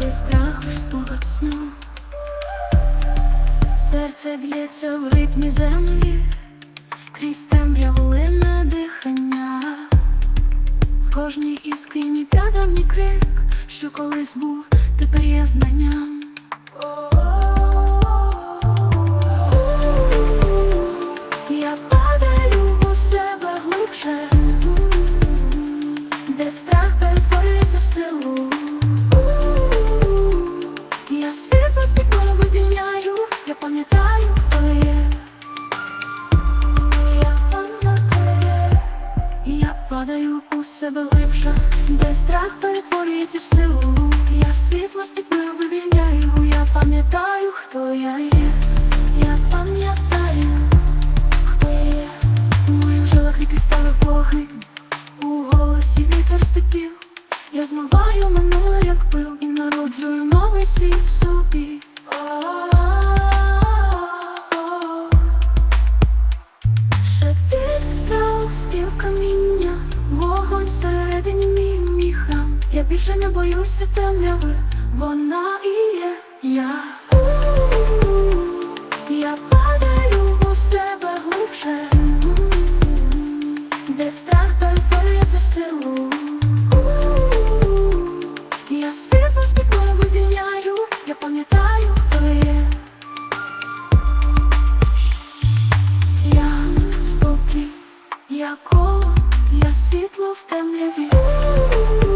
без страху спогад сну серце б'ється в ритмі землі, крізь темряву лине дихання, в кожній іскрі мій прядавний крик, що колись був, тепер є знанням. Падаю у себе глибше, де страх перетворюється в силу. Я світло з пітьмою вивільняю, я пам'ятаю, хто я є. Я пам'ятаю, хто я є. У моїх жилах ріки стали вогонь, у голосі вітер степів. Я змиваю минуле, як пил, і народжую новий світ всередині мій мій храм. Я більше не боюся темряви, вона і є я. Я падаю у себе глибше, де страх перетворюється в силу. Я світло з пітьмою вивільняю, я пам'ятаю, хто є. Я спокій, я коло, я світло в темряві.